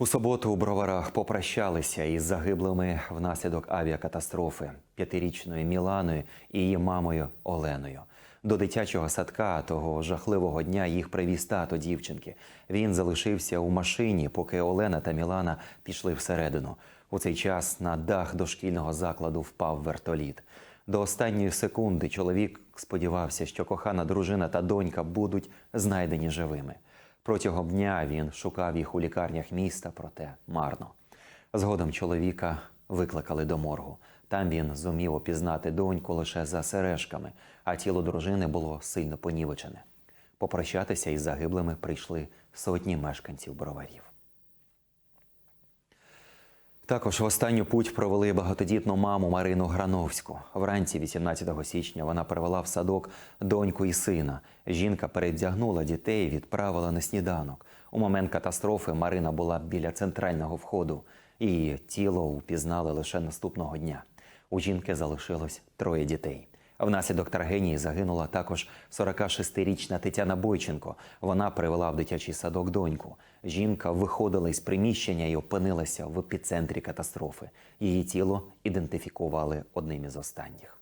У суботу у броварах попрощалися із загиблими внаслідок авіакатастрофи п'ятирічною Міланою і її мамою Оленою. До дитячого садка того жахливого дня їх привіз тато дівчинки. Він залишився у машині, поки Олена та Мілана пішли всередину. У цей час на дах дошкільного закладу впав вертоліт. До останньої секунди чоловік сподівався, що кохана дружина та донька будуть знайдені живими. Протягом дня він шукав їх у лікарнях міста, проте марно. Згодом чоловіка викликали до моргу. Там він зумів опізнати доньку лише за сережками, а тіло дружини було сильно понівечене. Попрощатися із загиблими прийшли сотні мешканців броварів. Також в останню путь провели багатодітну маму Марину Грановську. Вранці 18 січня вона привела в садок доньку і сина. Жінка перевдягнула дітей і відправила на сніданок. У момент катастрофи Марина була біля центрального входу. Її тіло упізнали лише наступного дня. У жінки залишилось троє дітей. Внаслідок трагедії загинула також 46-річна Тетяна Бойченко. Вона привела в дитячий садок доньку. Жінка виходила із приміщення і опинилася в епіцентрі катастрофи. Її тіло ідентифікували одним із останніх.